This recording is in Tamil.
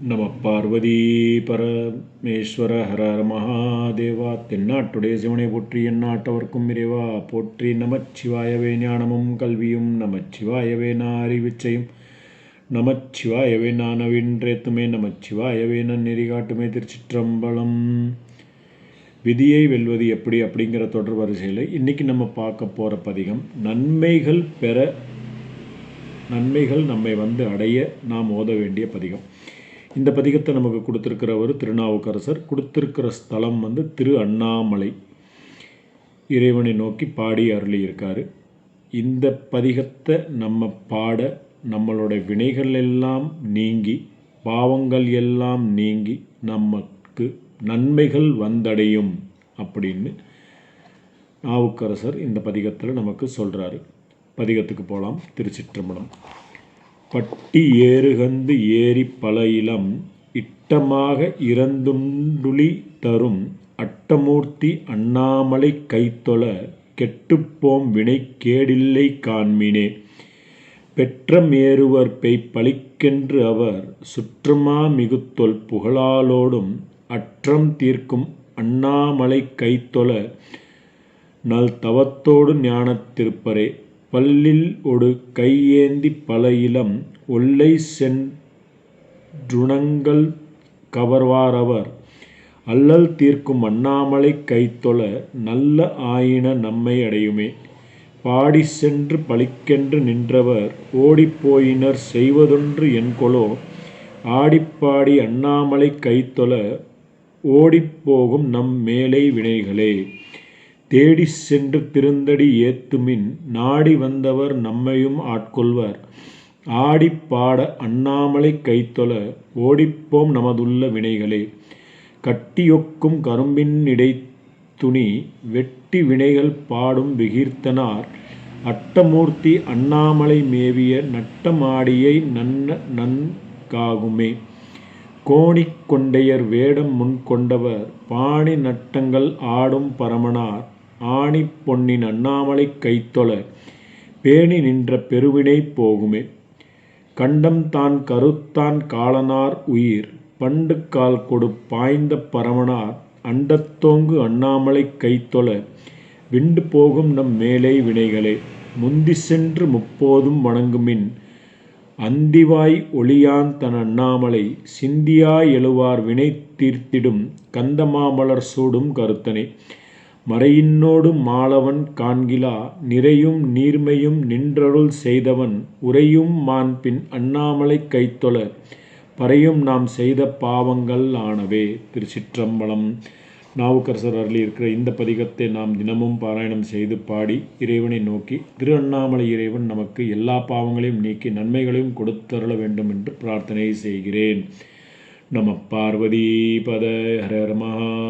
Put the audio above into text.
நம பார்வதி பரமேஸ்வர ஹர மகாதேவா தென்னாட்டுடைய சிவனை போற்றி எந்நாட்டவர்க்கும் இறைவா போற்றி நமச்சிவாயவே ஞானமும் கல்வியும் நமச்சிவாயவே நாரிவிச்சையும் அறிவிச்சையும் நமச்சிவாயவே நான் நமச்சிவாயவே நான் நெறி திருச்சிற்றம்பலம் விதியை வெல்வது எப்படி அப்படிங்கிற தொடர் வரிசையில் இன்றைக்கி நம்ம பார்க்க போகிற பதிகம் நன்மைகள் பெற நன்மைகள் நம்மை வந்து அடைய நாம் ஓத வேண்டிய பதிகம். இந்த பதிகத்தை நமக்கு கொடுத்துருக்கிறவர் திருநாவுக்கரசர். கொடுத்துருக்கிற ஸ்தலம் வந்து திரு அண்ணாமலை. இறைவனை நோக்கி பாடி அருளி இந்த பதிகத்தை நம்ம பாட நம்மளோட வினைகள் எல்லாம் நீங்கி பாவங்கள் எல்லாம் நீங்கி நமக்கு நன்மைகள் வந்தடையும் அப்படின்னு நாவுக்கரசர் இந்த பதிகத்தில் நமக்கு சொல்கிறாரு பதிகத்துக்கு போகலாம் திருச்சிற்றம்பலம். பட்டி ஏறுகந்து ஏறி பல இளம் இட்டமாக இறந்துண்டுளி தரும் அட்டமூர்த்தி அண்ணாமலை கைத்தொல கெட்டுப்போம் வினை கேடில்லை காண்மினே. பெற்றம் ஏறுவர் பெய் பழிக்கென்று அவர் சுற்றமா மிகுத்தொல் புகழாலோடும் அற்றம் தீர்க்கும் அண்ணாமலை கைத்தொல நல் தவத்தோடு ஞானத்திருப்பரே பல்லில் ஒடு கையேந்தி பல இளம் ஒல்லை சென்றுணங்கள் கவர்வாரவர். அல்லல் தீர்க்கும் அண்ணாமலை கைத்தொல நல்ல ஆயின நம்மை அடையுமே. பாடி சென்று பழிக்கென்று நின்றவர் ஓடிப்போயினர் செய்வதொன்று என்கொலோ. ஆடிப்பாடி அண்ணாமலை கைத்தொல ஓடிப்போகும் நம் மேலை வினைகளே. தேடி சென்று திருந்தடி ஏத்துமின் நாடி வந்தவர் நம்மையும் ஆட்கொள்வர். ஆடிப்பாட அண்ணாமலை கைத்தொல ஓடிப்போம் நமதுள்ள வினைகளே. கட்டியொக்கும் கரும்பின் துணி வெட்டி வினைகள் பாடும் விகீர்த்தனார். அட்டமூர்த்தி அண்ணாமலை மேவிய நட்டமாடியை நன்ன நன்காகுமே. கோணிக் கொண்டையர் வேடம் முன் கொண்டவர் பாணி நட்டங்கள் ஆடும் பரமனார். ஆணி பொன்னின் அண்ணாமலை கைத்தொல பேணி நின்ற பெருவினை போகுமே. கண்டம் தான் கருத்தான் காலனார் உயிர். பண்டு கால் கொடு பாய்ந்த பரமனார். அண்டத்தோங்கு அண்ணாமலை கைத்தொல விண்டு போகும் நம் மேலே வினைகளே. முந்தி சென்று முப்போதும் வணங்குமின். அந்திவாய் ஒளியான் தன் அண்ணாமலை. சிந்தியாய் எழுவார் வினை தீர்த்திடும் கந்தமாமலர் சூடும் கருத்தனை. மறையின்னோடு மாலவன் காண்கிலா நிறையும் நீர்மையும் நின்றருள் செய்தவன் உறையும் மாண்பின் அண்ணாமலை கைத்தொல பறையும் நாம் செய்த பாவங்கள் ஆனவே. திருச்சிற்றம்பலம் நாவுக்கரசர் அருளி இருக்கிற இந்த பதிகத்தை நாம் தினமும் பாராயணம் செய்து பாடி இறைவனை நோக்கி திரு அண்ணாமலை இறைவன் நமக்கு எல்லா பாவங்களையும் நீக்கி நன்மைகளையும் கொடுத்தருள வேண்டும் என்று பிரார்த்தனை செய்கிறேன். நம பார்வதி பத ஹர